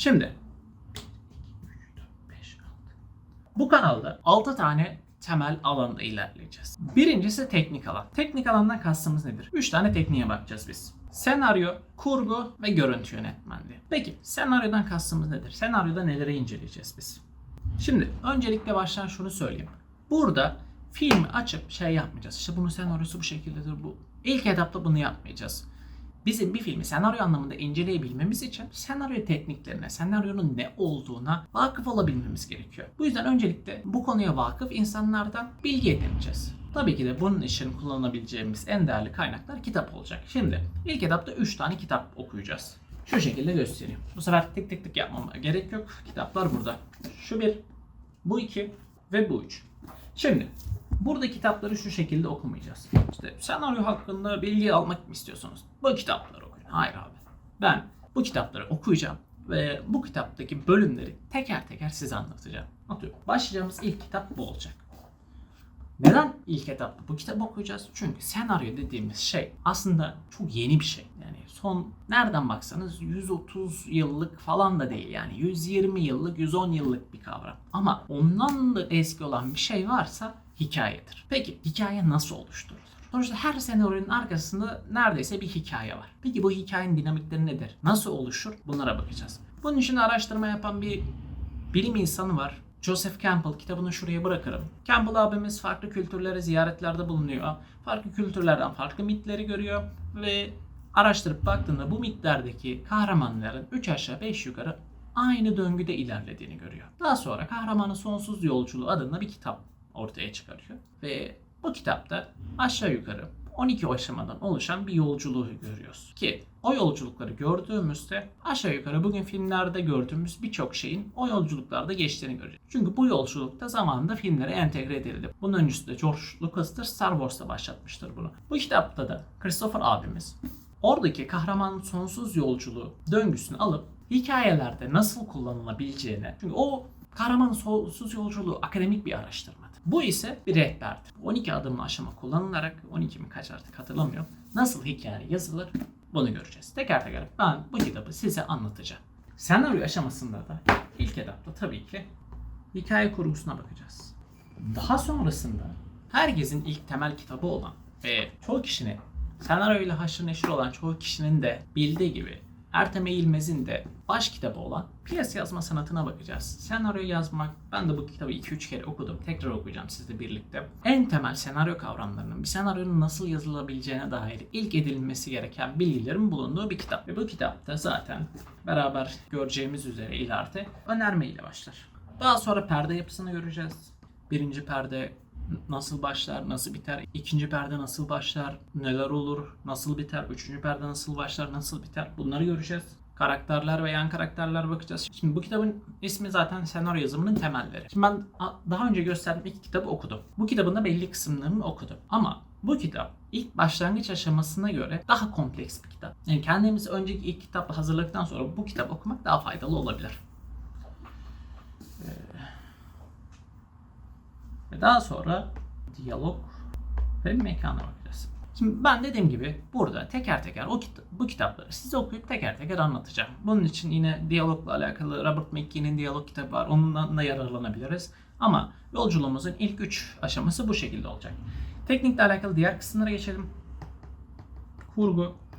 Şimdi bu kanalda 6 tane temel alanda ilerleyeceğiz. Birincisi teknik alan. Teknik alandan kastımız nedir? 3 tane tekniğe bakacağız biz. Senaryo, kurgu ve görüntü yönetmenliği. Peki senaryodan kastımız nedir? Senaryoda neleri inceleyeceğiz biz? Şimdi öncelikle baştan şunu söyleyeyim. Burada filmi açıp şey yapmayacağız. İşte bunun senaryosu bu şekildedir bu. İlk etapta bunu yapmayacağız. Bizim bir filmi senaryo anlamında inceleyebilmemiz için senaryo tekniklerine, senaryonun ne olduğuna vakıf olabilmemiz gerekiyor. Bu yüzden öncelikle bu konuya vakıf insanlardan bilgi edineceğiz. Tabii ki de bunun için kullanabileceğimiz en değerli kaynaklar kitap olacak. Şimdi ilk etapta 3 tane kitap okuyacağız. Şu şekilde göstereyim. Bu sefer tık tık tık yapmama gerek yok. Kitaplar burada. Şu bir, bu iki ve bu üç. Şimdi burada kitapları şu şekilde okumayacağız. İşte senaryo hakkında bilgi almak mı istiyorsunuz? Bu kitapları okuyun. Hayır abi. Ben bu kitapları okuyacağım ve bu kitaptaki bölümleri teker teker size anlatacağım. Atıyorum. Başlayacağımız ilk kitap bu olacak. Neden ilk etapta bu kitabı okuyacağız? Çünkü senaryo dediğimiz şey aslında çok yeni bir şey. Son nereden baksanız 130 yıllık falan da değil yani 120 yıllık, 110 yıllık bir kavram. Ama ondan da eski olan bir şey varsa hikayedir. Peki hikaye nasıl oluşturulur? Sonuçta her senaryonun arkasında neredeyse bir hikaye var. Peki bu hikayenin dinamikleri nedir? Nasıl oluşur? Bunlara bakacağız. Bunun için araştırma yapan bir bilim insanı var. Joseph Campbell kitabını şuraya bırakırım. Campbell abimiz farklı kültürlere ziyaretlerde bulunuyor. Farklı kültürlerden farklı mitleri görüyor ve araştırıp baktığında bu mitlerdeki kahramanların 3 aşağı 5 yukarı aynı döngüde ilerlediğini görüyor. Daha sonra Kahramanın Sonsuz Yolculuğu adında bir kitap ortaya çıkarıyor. Ve bu kitapta aşağı yukarı 12 aşamadan oluşan bir yolculuğu görüyoruz. Ki o yolculukları gördüğümüzde aşağı yukarı bugün filmlerde gördüğümüz birçok şeyin o yolculuklarda geçtiğini göreceğiz. Çünkü bu yolculukta zamanında filmlere entegre edildi. Bunun öncüsü de George Lucas'tır, Star Wars'ta başlatmıştır bunu. Bu kitapta da Christopher abimiz oradaki kahramanın sonsuz yolculuğu döngüsünü alıp hikayelerde nasıl kullanılabileceğine çünkü o kahramanın sonsuz yolculuğu akademik bir araştırmadır. Bu ise bir rehberdir. 12 adımlı aşama kullanılarak 12 mi kaç artık hatırlamıyorum. Nasıl hikaye yazılır bunu göreceğiz. Teker teker ben bu kitabı size anlatacağım. Senaryo aşamasında da ilk etapta tabii ki hikaye kurgusuna bakacağız. Daha sonrasında herkesin ilk temel kitabı olan ve çoğu kişinin senaryo ile haşır neşir olan çoğu kişinin de bildiği gibi Ertem Eğilmez'in de baş kitabı olan piyasa yazma sanatına bakacağız. Senaryo yazmak, ben de bu kitabı 2-3 kere okudum. Tekrar okuyacağım sizle birlikte. En temel senaryo kavramlarının bir senaryonun nasıl yazılabileceğine dair ilk edinilmesi gereken bilgilerin bulunduğu bir kitap. Ve bu kitapta zaten beraber göreceğimiz üzere ileride önerme ile başlar. Daha sonra perde yapısını göreceğiz. Birinci perde nasıl başlar, nasıl biter, ikinci perde nasıl başlar, neler olur, nasıl biter, üçüncü perde nasıl başlar, nasıl biter bunları göreceğiz. Karakterler ve yan karakterler bakacağız. Şimdi bu kitabın ismi zaten senaryo yazımının temelleri. Şimdi ben daha önce gösterdiğim iki kitabı okudum. Bu kitabın da belli kısımlarını okudum. Ama bu kitap ilk başlangıç aşamasına göre daha kompleks bir kitap. Yani kendimiz önceki ilk kitabı hazırladıktan sonra bu kitabı okumak daha faydalı olabilir. Ve daha sonra diyalog ve mekana bakacağız. Şimdi ben dediğim gibi burada teker teker o kita- bu kitapları size okuyup teker teker anlatacağım. Bunun için yine diyalogla alakalı Robert McKee'nin diyalog kitabı var. Ondan da yararlanabiliriz. Ama yolculuğumuzun ilk üç aşaması bu şekilde olacak. Teknikle alakalı diğer kısımlara geçelim. Kurgu.